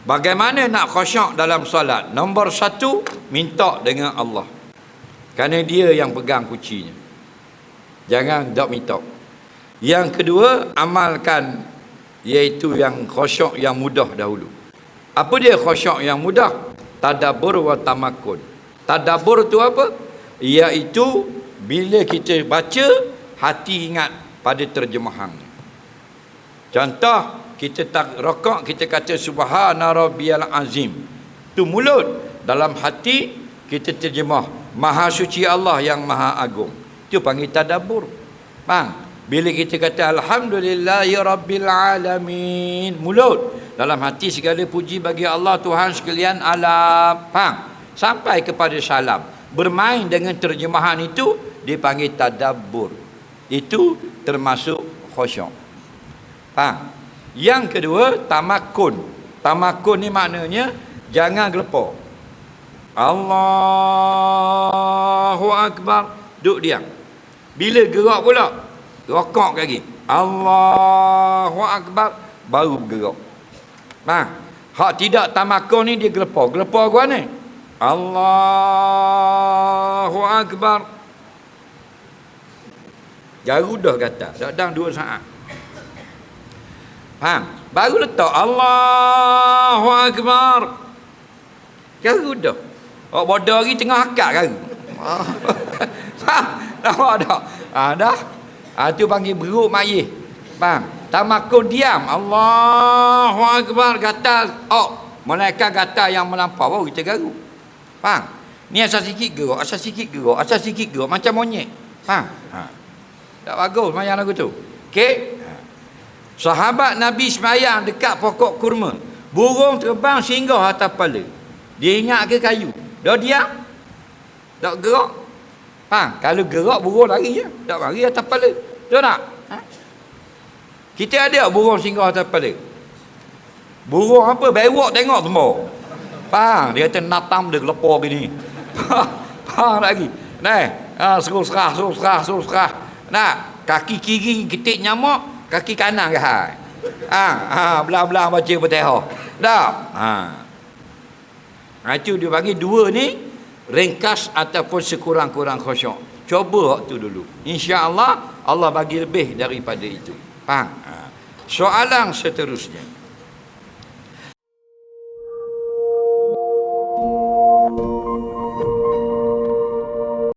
Bagaimana nak khusyuk dalam solat? Nombor satu, minta dengan Allah. Kerana dia yang pegang kuncinya. Jangan dok minta. Yang kedua, amalkan iaitu yang khusyuk yang mudah dahulu. Apa dia khusyuk yang mudah? Tadabbur wa tamakun. Tadabbur tu apa? Iaitu bila kita baca, hati ingat pada terjemahannya. Contoh, kita tak rokok, kita kata Subhana Rabbiyal Azim. Tu mulut. Dalam hati, kita terjemah. Maha suci Allah yang maha agung. Itu panggil tadabur. Faham? Bila kita kata Alhamdulillahi Rabbil Alamin. Mulut. Dalam hati segala puji bagi Allah Tuhan sekalian alam. Faham? Sampai kepada salam. Bermain dengan terjemahan itu, dipanggil tadabur. Itu termasuk khusyuk. Faham? Yang kedua, tamakun. Tamakun ni maknanya jangan gelepar. Allahu Akbar. Duduk diam. Bila gerak pula, rokok lagi. Allahu Akbar. Baru bergerak. Faham? Hak tidak tamakun ni dia gelepar. Gelepar gua ni. Allahu Akbar. Jaru dah kata. Sedang dua saat. Faham? Baru letak Allahu Akbar. Garu dah. Oh bodoh lagi tengah akak garu. Faham? Nampak tak? Ha, dah. Ha, tu panggil beruk mayih. Faham? Tamakun diam. Allahu Akbar. Gatal. Oh. Malaikat gatal yang melampau. Baru kita garu. Faham? Ni asal sikit gerak. Asal sikit gerak. Asal sikit gerak. Macam monyet. Faham? Ha. Tak bagus mayang lagu tu. Okey? Sahabat Nabi semayang dekat pokok kurma. Burung terbang singgah atas kepala. Dia ingat ke kayu. Dah diam. Tak gerak. Ha, kalau gerak burung lari je. Tak lari atas kepala. Tahu tak? Ha? Kita ada burung singgah atas kepala. Burung apa? Bewok tengok semua. Faham? Dia kata natam dia lepor gini. Faham lagi? Nah, ha, suruh serah, suruh serah, suruh serah. Nah, kaki kiri ketik nyamuk, kaki kanan ke hai ha ha belah-belah baca Fatihah. Dah. Ha. Ha itu dia bagi dua ni ringkas ataupun sekurang-kurang khusyuk cuba waktu dulu. insya-Allah Allah bagi lebih daripada itu. Faham? Ha. soalan seterusnya